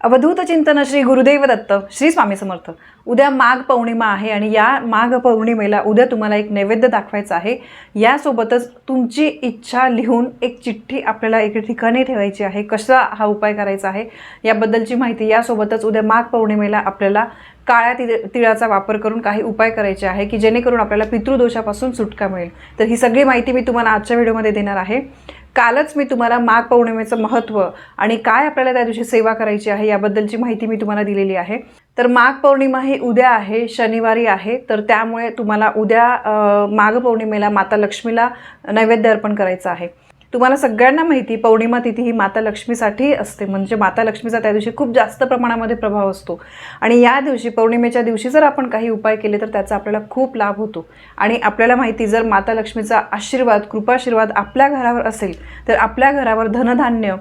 अवधूत चिंतन श्री गुरुदेव दत्त श्री स्वामी समर्थ. उद्या माघ पौर्णिमा आहे आणि या माघ पौर्णिमेला उद्या तुम्हाला एक नैवेद्य दाखवायचा आहे. यासोबतच तुमची इच्छा लिहून एक चिठ्ठी आपल्याला एके ठिकाणी ठेवायची आहे. कसा हा उपाय करायचा आहे याबद्दलची माहिती यासोबतच उद्या माघ पौर्णिमेला आपल्याला काळ्या ति तिळाचा वापर करून काही उपाय करायचे आहे की जेणेकरून आपल्याला पितृदोषापासून सुटका मिळेल. तर ही सगळी माहिती मी तुम्हाला आजच्या व्हिडिओमध्ये देणार आहे. कालच मी तुम्हाला माघ पौर्णिमेचं महत्त्व आणि काय आपल्याला त्या दिवशी सेवा करायची आहे याबद्दलची माहिती मी तुम्हाला दिलेली आहे. तर माघ पौर्णिमा ही उद्या आहे शनिवारी आहे. तर त्यामुळे तुम्हाला उद्या माघ पौर्णिमेला माता लक्ष्मीला नैवेद्य अर्पण करायचं आहे. तुम्हाला सगळ्यांना माहिती पौर्णिमा तिथी ही माता लक्ष्मीसाठी असते. म्हणजे माता लक्ष्मीचा त्या दिवशी खूप जास्त प्रमाणामध्ये प्रभाव असतो. आणि या दिवशी पौर्णिमेच्या दिवशी जर आपण काही उपाय केले तर त्याचा आपल्याला खूप लाभ होतो. आणि आपल्याला माहिती जर माता लक्ष्मीचा आशीर्वाद कृपाशीर्वाद आपल्या घरावर असेल तर आपल्या घरावर धनधान्य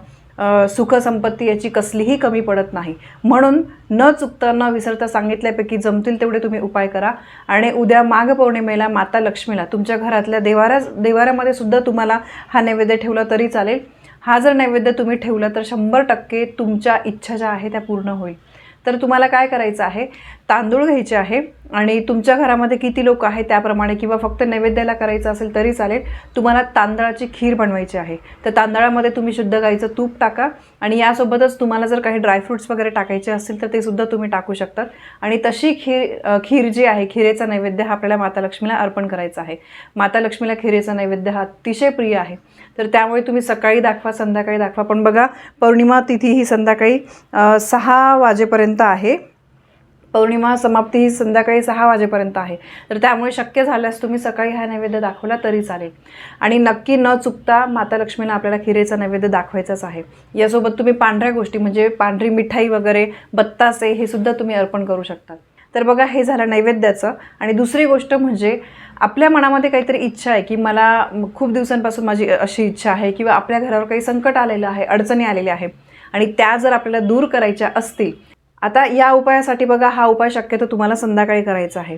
सुखसंपत्ती याची कसलीही कमी पडत नाही. म्हणून न चुकता न विसरता सांगितल्यापैकी जमतील तेवढे तुम्ही उपाय करा. आणि उद्या माघ पौर्णिमेला माता लक्ष्मीला तुमच्या घरातल्या देवाऱ्या देवाऱ्यामध्ये सुद्धा तुम्हाला हा नैवेद्य ठेवला तरी चालेल. हा जर नैवेद्य तुम्ही ठेवला तर शंभर टक्के तुमच्या इच्छा ज्या आहे त्या पूर्ण होईल. तर तुम्हाला काय करायचं आहे? तांदूळ घ्यायचे आहे. आणि तुमच्या घरामध्ये किती लोक आहेत त्याप्रमाणे किंवा फक्त नैवेद्याला करायचं असेल तरी चालेल. तुम्हाला तांदळाची खीर बनवायची आहे. तर तांदळामध्ये तुम्ही शुद्ध गाईचं तूप टाका आणि यासोबतच तुम्हाला जर काही ड्रायफ्रुट्स वगैरे टाकायचे असतील तर ते सुद्धा तुम्ही टाकू शकतात आणि तशी खीर खीर जी आहे खिरेचा नैवेद्य हा आपल्याला माता लक्ष्मीला अर्पण करायचा आहे. माता लक्ष्मीला खिरेचा नैवेद्य हा अतिशय प्रिय आहे. तर त्यामुळे तुम्ही सकाळी दाखवा संध्याकाळी दाखवा. पण बघा पौर्णिमा तिथी ही संध्याकाळी सहा वाजेपर्यंत आहे. पौर्णिमा समाप्ती ही संध्याकाळी सहा वाजेपर्यंत आहे. तर त्यामुळे शक्य झाल्यास तुम्ही सकाळी हा नैवेद्य दाखवला तरी चालेल. आणि नक्की न चुकता माता लक्ष्मीनं आपल्याला खिरेचा नैवेद्य दाखवायचाच आहे. यासोबत तुम्ही पांढऱ्या गोष्टी म्हणजे पांढरी मिठाई वगैरे बत्तासे हे सुद्धा तुम्ही अर्पण करू शकता. तर बघा हे झालं नैवेद्याचं. आणि दुसरी गोष्ट म्हणजे आपल्या मनामध्ये काहीतरी इच्छा आहे की मला खूप दिवसांपासून माझी अशी इच्छा आहे किंवा आपल्या घरावर काही संकट आलेलं आहे अडचणी आलेल्या आहे आणि त्या जर आपल्याला दूर करायच्या असतील आता या उपायासाठी बघा हा उपाय शक्यतो तुम्हाला संध्याकाळी करायचा आहे.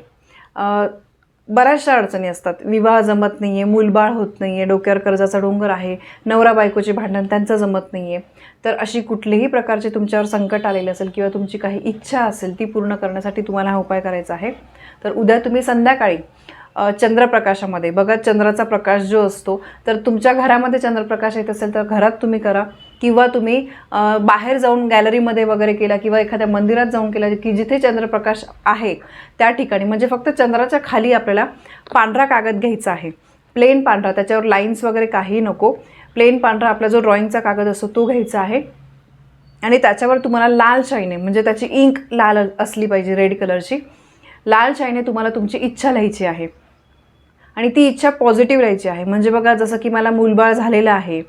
बऱ्याचशा अडचणी असतात. विवाह जमत नाही आहे मूलबाळ होत नाही आहे डोक्यावर कर्जाचा डोंगर आहे नवरा बायकोचे भांडण त्यांचं जमत नाही आहे तर अशी कुठलीही प्रकारचे तुमच्यावर संकट आलेले असेल किंवा तुमची काही इच्छा असेल ती पूर्ण करण्यासाठी तुम्हाला हा उपाय करायचा आहे. तर उद्या तुम्ही संध्याकाळी चंद्रप्रकाशामध्ये बघा चंद्राचा प्रकाश जो असतो तर तुमच्या घरामध्ये चंद्रप्रकाश येत असेल तर घरात तुम्ही करा. किंवा तुम्ही बाहेर जाऊन गॅलरीमध्ये वगैरे केला किंवा एखाद्या मंदिरात जाऊन केला की जिथे चंद्रप्रकाश आहे त्या ठिकाणी म्हणजे फक्त चंद्राच्या खाली आपल्याला पांढरा कागद घ्यायचा आहे. प्लेन पांढरा त्याच्यावर लाईन्स वगैरे काही नको. प्लेन पांढरा आपला जो ड्रॉइंगचा कागद असतो तो घ्यायचा आहे. आणि त्याच्यावर तुम्हाला लाल शाईने म्हणजे त्याची इंक लाल असली पाहिजे रेड कलरची लाल शाईने तुम्हाला तुमची इच्छा लिहायची आहे. आणि ती इच्छा पॉझिटिव्ह राहायची आहे. म्हणजे बघा जसं की मला मूलबाळ झालेलं आहे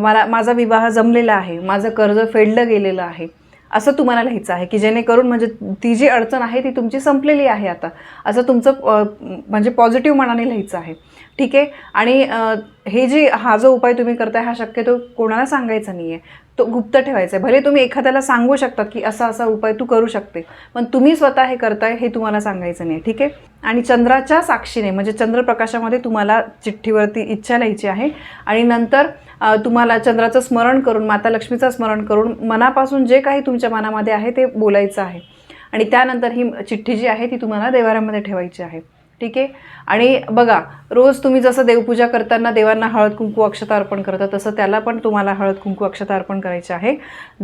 मला माझा विवाह जमलेला आहे माझं कर्ज फेडलं गेलेलं आहे असं तुम्हाला लिहायचं आहे की जेणेकरून म्हणजे ती जी अडचण आहे ती तुमची संपलेली आहे आता. असं तुमचं म्हणजे पॉझिटिव्ह मनाने लिहायचं आहे. ठीक आहे? आणि हे जी हा जो उपाय तुम्ही करताय हा शक्यतो कोणाला सांगायचा नाही आहे तो गुप्त ठेवायचा आहे. भले तुम्ही एखाद्याला सांगू शकता की असा असा उपाय तू करू शकते पण तुम्ही स्वतः हे करताय हे तुम्हाला सांगायचं नाही ठीक आहे? आणि चंद्राच्या साक्षीने म्हणजे चंद्रप्रकाशामध्ये तुम्हाला चिठ्ठीवरती इच्छा लिहायची आहे. आणि नंतर तुम्हाला चंद्राचं स्मरण करून माता लक्ष्मीचं स्मरण करून मनापासून जे काही तुमच्या मनामध्ये आहे ते बोलायचं आहे. आणि त्यानंतर ही चिठ्ठी जी आहे ती तुम्हाला देवाऱ्यामध्ये ठेवायची आहे. ठीक आहे? आणि बघा रोज तुम्ही जसं देवपूजा करताना देवांना हळद कुंकू अक्षता अर्पण करता तसं त्याला पण तुम्हाला हळद कुंकू अक्षता अर्पण करायची आहे.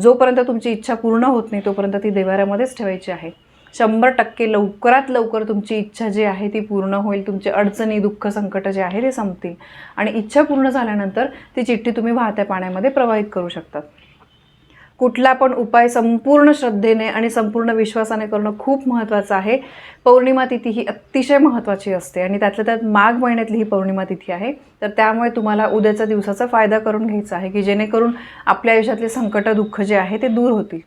जोपर्यंत तुमची इच्छा पूर्ण होत नाही तोपर्यंत ती देवाऱ्यामध्येच ठेवायची आहे. शंभर टक्के लवकरात लवकर तुमची इच्छा जी आहे ती पूर्ण होईल तुमचे अडचणी दुःख संकट जे आहे ते संपतील. आणि इच्छा पूर्ण झाल्यानंतर ती चिठ्ठी तुम्ही वाहत्या पाण्यामध्ये प्रवाहित करू शकतात. कुठला पण उपाय संपूर्ण श्रद्धेने आणि संपूर्ण विश्वासाने करणं खूप महत्त्वाचं आहे. पौर्णिमा तिथी ही अतिशय महत्त्वाची असते आणि त्यातल्या त्यात माघ महिन्यातली ही पौर्णिमा तिथी आहे. तर त्यामुळे तुम्हाला उद्याच्या दिवसाचा फायदा करून घ्यायचा आहे की जेणेकरून आपल्या आयुष्यातले संकट दुःख जे आहे ते दूर होतील.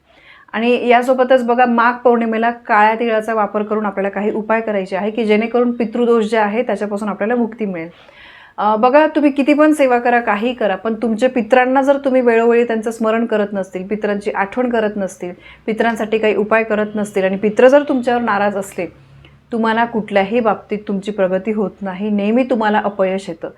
आणि यासोबतच बघा माघ पौर्णिमेला काळ्या तिळाचा वापर करून आपल्याला काही उपाय करायचे आहे की जेणेकरून पितृदोष जे आहे त्याच्यापासून आपल्याला मुक्ती मिळेल. बघा तुम्ही किती पण सेवा करा काही करा पण तुमच्या पित्रांना जर तुम्ही वेळोवेळी त्यांचं स्मरण करत नसतील पित्रांची आठवण करत नसतील पित्रांसाठी काही उपाय करत नसतील आणि पित्र जर तुमच्यावर नाराज असले तुम्हाला कुठल्याही बाबतीत तुमची प्रगती होत नाही. नेहमी तुम्हाला अपयश येतं.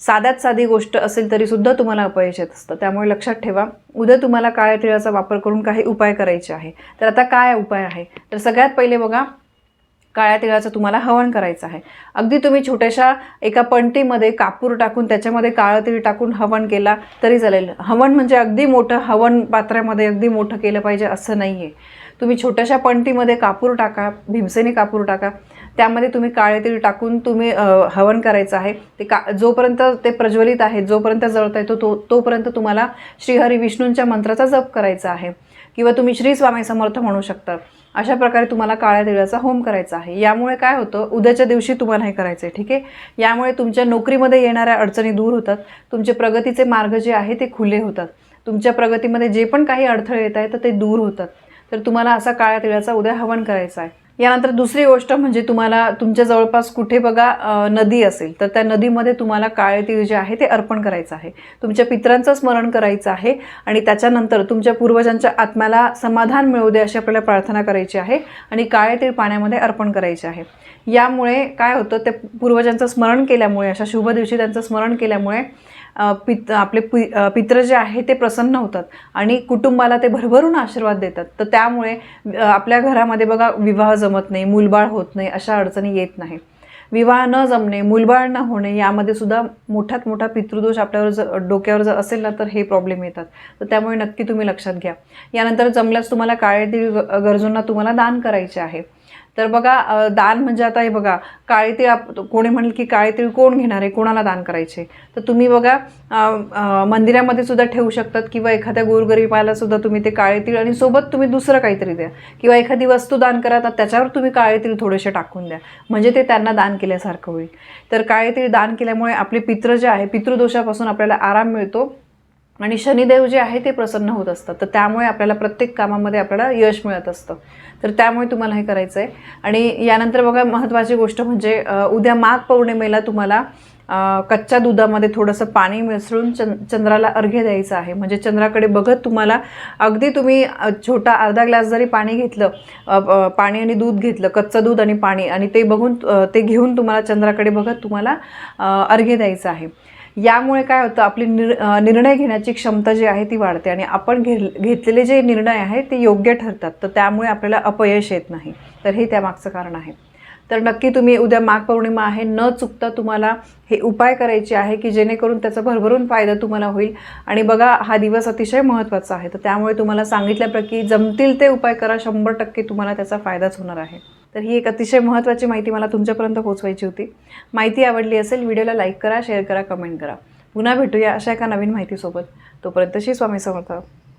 साध्यात साधी गोष्ट असेल तरी सुद्धा तुम्हाला अपयश येत असतं. त्यामुळे लक्षात ठेवा उद्या तुम्हाला काळ्या तिळाचा वापर करून काही उपाय करायचे आहे. तर आता काय उपाय आहे? तर सगळ्यात पहिले बघा काळ्या तिळाचं तुम्हाला हवन करायचं आहे. अगदी तुम्ही छोट्याशा एका पणतीमध्ये कापूर टाकून त्याच्यामध्ये काळं तीळ टाकून हवन केला तरी चालेल. हवन म्हणजे अगदी मोठं हवन पात्रामध्ये अगदी मोठं केलं पाहिजे असं नाही आहे तुम्ही छोट्याशा पणतीमध्ये कापूर टाका भीमसेनी कापूर टाका. त्यामध्ये तुम्ही काळे तीळ टाकून तुम्ही हवन करायचं आहे. ते का जोपर्यंत ते प्रज्वलित आहे जोपर्यंत जळता येतो तो तोपर्यंत तुम्हाला श्रीहरी विष्णूंच्या मंत्राचा जप करायचा आहे. किंवा तुम्ही श्री स्वामी समर्थ म्हणू शकता. अशा प्रकारे तुम्हाला काळ्या तिळाचा होम करायचा आहे. यामुळे काय होतं उद्याच्या दिवशी तुम्हाला हे करायचं आहे ठीक आहे? यामुळे तुमच्या नोकरीमध्ये येणाऱ्या अडचणी दूर होतात. तुमचे प्रगतीचे मार्ग जे आहे ते खुले होतात. तुमच्या प्रगतीमध्ये जे पण काही अडथळे येत आहेत तर ते दूर होतात. तर तुम्हाला असा काळ्या तिळाचा उद्या हवन करायचा आहे. यानंतर दुसरी गोष्ट म्हणजे तुम्हाला तुमच्या जवळपास कुठे बघा नदी असेल तर त्या नदीमध्ये तुम्हाला काळे तीळ जे आहे ते अर्पण करायचं आहे. तुमच्या पित्रांचं स्मरण करायचं आहे आणि त्याच्यानंतर तुमच्या पूर्वजांच्या आत्म्याला समाधान मिळू दे अशी आपल्याला प्रार्थना करायची आहे आणि काळे तीळ पाण्यामध्ये अर्पण करायचे आहे. यामुळे काय होतं ते पूर्वजांचं स्मरण केल्यामुळे अशा शुभ दिवशी त्यांचं स्मरण केल्यामुळे पित आपले पि पित्र जे आहे ते प्रसन्न होतात आणि कुटुंबाला ते भरभरून आशीर्वाद देतात. तर त्यामुळे आपल्या घरामध्ये बघा विवाह जमत नाही मूलबाळ होत नाही अशा अडचणी येत नाही. विवाह न जमणे मूलबाळ न होणे यामध्ये सुद्धा मोठ्यात मोठा पितृदोष आपल्यावर जर डोक्यावर जर असेल ना तर हे प्रॉब्लेम येतात. तर त्यामुळे नक्की तुम्ही लक्षात घ्या. यानंतर जमल्यास तुम्हाला काळे तीळ ग- गरजूंना तुम्हाला दान करायचे आहे. तर बघा दान म्हणजे आता हे बघा काळेतीळ आप कोणी म्हणेल की काळेतीळ कोण घेणार आहे? कोणाला दान करायचे तर तुम्ही बघा मंदिरामध्ये सुद्धा ठेवू शकतात किंवा एखाद्या गोरगरिबाला सुद्धा तुम्ही ते काळे तीळ आणि सोबत तुम्ही दुसरं काहीतरी द्या. किंवा एखादी वस्तू दान करा तर त्याच्यावर तुम्ही काळे तीळ थोडेसे टाकून द्या. म्हणजे ते त्यांना दान केल्यासारखं होईल. तर काळे तीळ दान केल्यामुळे आपले पित्र जे आहे पितृदोषापासून आपल्याला आराम मिळतो. आणि शनिदेव जे आहे ते प्रसन्न होत असतात. तर त्यामुळे आपल्याला प्रत्येक कामामध्ये आपल्याला यश मिळत असतं. तर त्यामुळे तुम्हाला हे करायचं आहे आणि यानंतर बघा महत्त्वाची गोष्ट म्हणजे उद्या माघ पौर्णिमेला तुम्हाला कच्च्या दुधामध्ये थोडंसं पाणी मिसळून चंद चंद्राला अर्घ्य द्यायचं आहे. म्हणजे चंद्राकडे बघत तुम्हाला अगदी तुम्ही छोटा अर्धा ग्लास जरी पाणी घेतलं पाणी आणि दूध घेतलं कच्चं दूध आणि पाणी आणि ते बघून ते घेऊन तुम्हाला चंद्राकडे बघत तुम्हाला अर्घ्य द्यायचं आहे. यामुळे काय होतं आपली निर निर्णय घेण्याची क्षमता जी आहे ती वाढते आणि आपण घे घेतलेले जे निर्णय आहेत ते योग्य ठरतात. तर त्यामुळे आपल्याला अपयश येत नाही. तर हे त्यामागचं कारण आहे. तर नक्की तुम्ही उद्या माघ पौर्णिमा आहे. न चुकता तुम्हाला हे उपाय करायचे आहे की जेणेकरून त्याचा भरभरून फायदा तुम्हाला होईल. आणि बघा हा दिवस अतिशय महत्त्वाचा आहे. तर त्यामुळे तुम्हाला सांगितल्याप्रकी जमतील ते उपाय करा. शंभर टक्के तुम्हाला त्याचा फायदाच होणार आहे. तर ही एक अतिशय महत्त्वाची माहिती मला तुमच्यापर्यंत पोहोचवायची होती. माहिती आवडली असेल व्हिडिओला लाईक करा शेअर करा कमेंट करा. पुन्हा भेटूया अशा एका नवीन माहितीसोबत. तोपर्यंत श्री स्वामी समर्थ.